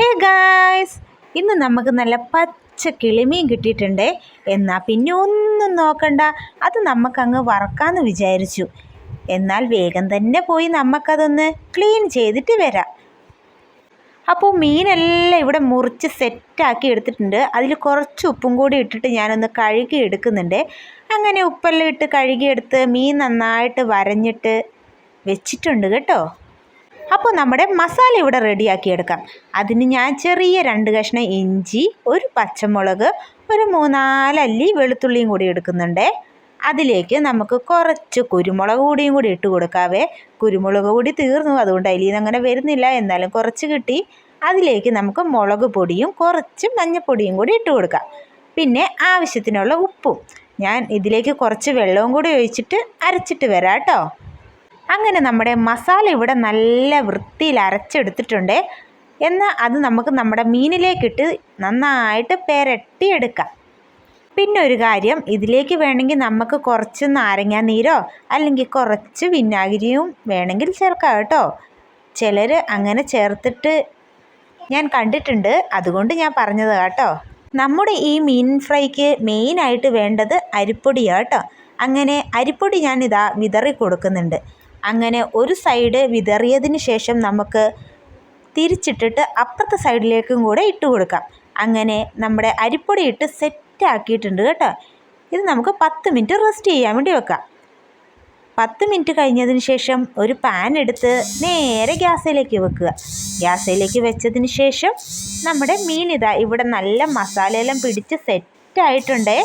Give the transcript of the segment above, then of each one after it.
Hey guys ഇന്ന് നമുക്ക് നല്ല പച്ച കിളിമീൻ കിട്ടിയിട്ടുണ്ട്. എന്നാൽ പിന്നെ ഒന്നും നോക്കണ്ട. അത് നമുക്കങ്ങ് വറക്കാമെന്ന് വിചാരിച്ചു. എന്നാൽ വേഗം തന്നെ പോയി നമുക്കതൊന്ന് ക്ലീൻ ചെയ്തിട്ട് വരാം. അപ്പോൾ മീനെല്ലാം ഇവിടെ മുറിച്ച് സെറ്റാക്കി എടുത്തിട്ടുണ്ട്. അതിൽ കുറച്ച് ഉപ്പും കൂടി ഇട്ടിട്ട് ഞാനൊന്ന് കഴുകി എടുക്കുന്നുണ്ട്. അങ്ങനെ ഉപ്പെല്ലാം ഇട്ട് കഴുകിയെടുത്ത് മീൻ നന്നായിട്ട് വരഞ്ഞിട്ട് വെച്ചിട്ടുണ്ട് കേട്ടോ. അപ്പോൾ നമ്മുടെ മസാല ഇവിടെ റെഡിയാക്കിയെടുക്കാം. അതിന് ഞാൻ ചെറിയ രണ്ട് കഷ്ണം ഇഞ്ചി ഒരു പച്ചമുളക് ഒരു മൂന്നാലല്ലി വെളുത്തുള്ളിയും കൂടി എടുക്കുന്നുണ്ട്. അതിലേക്ക് നമുക്ക് കുറച്ച് കുരുമുളക് കൂടിയും കൂടി ഇട്ട് കൊടുക്കാവേ. കുരുമുളക് കൂടി തീർന്നു. അതുകൊണ്ട് അതിൽ അങ്ങനെ വരുന്നില്ല. എന്നാലും കുറച്ച് കിട്ടി. അതിലേക്ക് നമുക്ക് മുളക് പൊടിയും കുറച്ച് മഞ്ഞൾപ്പൊടിയും കൂടി ഇട്ട് കൊടുക്കാം. പിന്നെ ആവശ്യത്തിനുള്ള ഉപ്പും. ഞാൻ ഇതിലേക്ക് കുറച്ച് വെള്ളവും കൂടി ഒഴിച്ചിട്ട് അരച്ചിട്ട് വരാം കേട്ടോ. അങ്ങനെ നമ്മുടെ മസാല ഇവിടെ നല്ല വൃത്തിയിൽ അരച്ചെടുത്തിട്ടുണ്ട്. എന്നാൽ അത് നമുക്ക് നമ്മുടെ മീനിലേക്കിട്ട് നന്നായിട്ട് പെരട്ടിയെടുക്കാം. പിന്നെ ഒരു കാര്യം ഇതിലേക്ക് വേണമെങ്കിൽ നമുക്ക് കുറച്ച് നാരങ്ങ നീരോ അല്ലെങ്കിൽ കുറച്ച് വിനാഗിരിയും വേണമെങ്കിൽ ചേർക്കാം കേട്ടോ. ചിലർ അങ്ങനെ ചേർത്തിട്ട് ഞാൻ കണ്ടിട്ടുണ്ട് അതുകൊണ്ട് ഞാൻ പറഞ്ഞത് കേട്ടോ. നമ്മുടെ ഈ മീൻ ഫ്രൈക്ക് മെയിനായിട്ട് വേണ്ടത് അരിപ്പൊടിയാട്ടോ അങ്ങനെ അരിപ്പൊടി ഞാൻ ഇതാ വിതറി കൊടുക്കുന്നുണ്ട്. അങ്ങനെ ഒരു സൈഡ് വിതറിയതിന് ശേഷം നമുക്ക് തിരിച്ചിട്ടിട്ട് അപ്പുറത്തെ സൈഡിലേക്കും കൂടെ ഇട്ട് കൊടുക്കാം. അങ്ങനെ നമ്മുടെ അരിപ്പൊടി ഇട്ട് സെറ്റ് ആക്കിയിട്ടുണ്ട് കേട്ടോ. ഇത് നമുക്ക് പത്ത് മിനിറ്റ് റെസ്റ്റ് ചെയ്യാൻ വേണ്ടി വെക്കാം. പത്ത് മിനിറ്റ് കഴിഞ്ഞതിന് ശേഷം ഒരു പാൻ എടുത്ത് നേരെ ഗ്യാസിലേക്ക് വെക്കുക. ഗ്യാസിലേക്ക് വെച്ചതിന് ശേഷം നമ്മുടെ മീൻ ഇതാ ഇവിടെ നല്ല മസാലയെല്ലാം പിടിച്ച് സെറ്റായിട്ടുണ്ടേ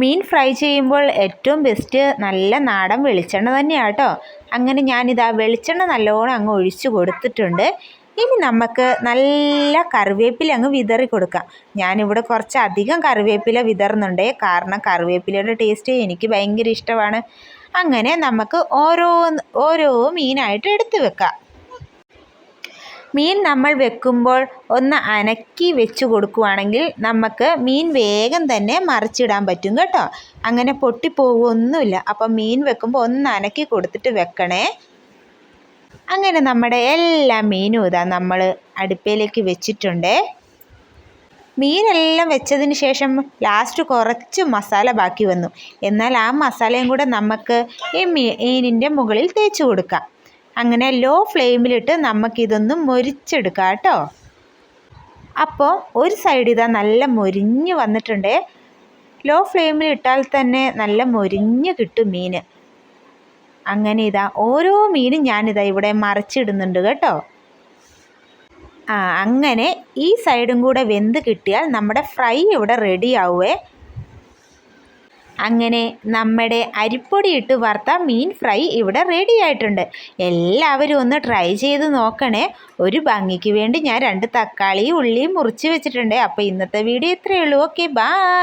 മീൻ ഫ്രൈ ചെയ്യുമ്പോൾ ഏറ്റവും ബെസ്റ്റ് നല്ല നാടൻ വെളിച്ചെണ്ണ തന്നെയാണ് കേട്ടോ അങ്ങനെ ഞാനിതാ വെളിച്ചെണ്ണ നല്ലോണം അങ്ങ് ഒഴിച്ചു കൊടുത്തിട്ടുണ്ട്. ഇനി നമുക്ക് നല്ല കറിവേപ്പില അങ്ങ് വിതറി കൊടുക്കാം. ഞാനിവിടെ കുറച്ച് അധികം കറിവേപ്പില വിതറുന്നുണ്ട്. കാരണം കറിവേപ്പിലയുടെ ടേസ്റ്റ് എനിക്ക് ഭയങ്കര ഇഷ്ടമാണ്. അങ്ങനെ നമുക്ക് ഓരോ ഓരോ മീനായിട്ട് എടുത്ത് വെക്കാം. മീൻ നമ്മൾ വെക്കുമ്പോൾ ഒന്ന് അനക്കി വെച്ച് കൊടുക്കുവാണെങ്കിൽ നമുക്ക് മീൻ വേഗം തന്നെ മറിച്ചിടാൻ പറ്റും കേട്ടോ. അങ്ങനെ പൊട്ടിപ്പോവുമൊന്നുമില്ല അപ്പം മീൻ വെക്കുമ്പോൾ ഒന്ന് അനക്കി കൊടുത്തിട്ട് വെക്കണേ. അങ്ങനെ നമ്മുടെ എല്ലാ മീനും ഇതാ നമ്മൾ അടുപ്പയിലേക്ക് വെച്ചിട്ടുണ്ട്. മീനെല്ലാം വെച്ചതിന് ശേഷം ലാസ്റ്റ് കുറച്ച് മസാല ബാക്കി വന്നു. എന്നാൽ ആ മസാലയും കൂടെ നമുക്ക് ഈ മീനിന്റെ മുകളിൽ തേച്ച് കൊടുക്കാം. അങ്ങനെ ലോ ഫ്ലെയിമിലിട്ട് നമുക്കിതൊന്ന് മൊരിച്ചെടുക്കാം കേട്ടോ. അപ്പോൾ ഒരു സൈഡ് ഇതാ നല്ല മൊരിഞ്ഞ് വന്നിട്ടുണ്ട്. ലോ ഫ്ലെയിമിൽ ഇട്ടാൽ തന്നെ നല്ല മൊരിഞ്ഞ് കിട്ടും മീൻ. അങ്ങനെ ഇതാ ഓരോ മീനും ഞാനിതാ ഇവിടെ മറിച്ചിടുന്നുണ്ട് കേട്ടോ. ആ അങ്ങനെ ഈ സൈഡും കൂടെ വെന്ത് കിട്ടിയാൽ നമ്മുടെ ഫ്രൈ ഇവിടെ റെഡി ആവുമേ അങ്ങനെ നമ്മുടെ അരിപ്പൊടി ഇട്ട് വറുത്ത മീൻ ഫ്രൈ ഇവിടെ റെഡി ആയിട്ടുണ്ട്. എല്ലാവരും ഒന്ന് ട്രൈ ചെയ്ത് നോക്കണേ. ഒരു ഭംഗിക്ക് വേണ്ടി ഞാൻ രണ്ട് തക്കാളിയും ഉള്ളിയും മുറിച്ച് വെച്ചിട്ടുണ്ട്. അപ്പോൾ ഇന്നത്തെ വീഡിയോ ഇത്രയേ ഉള്ളൂ. Okay bye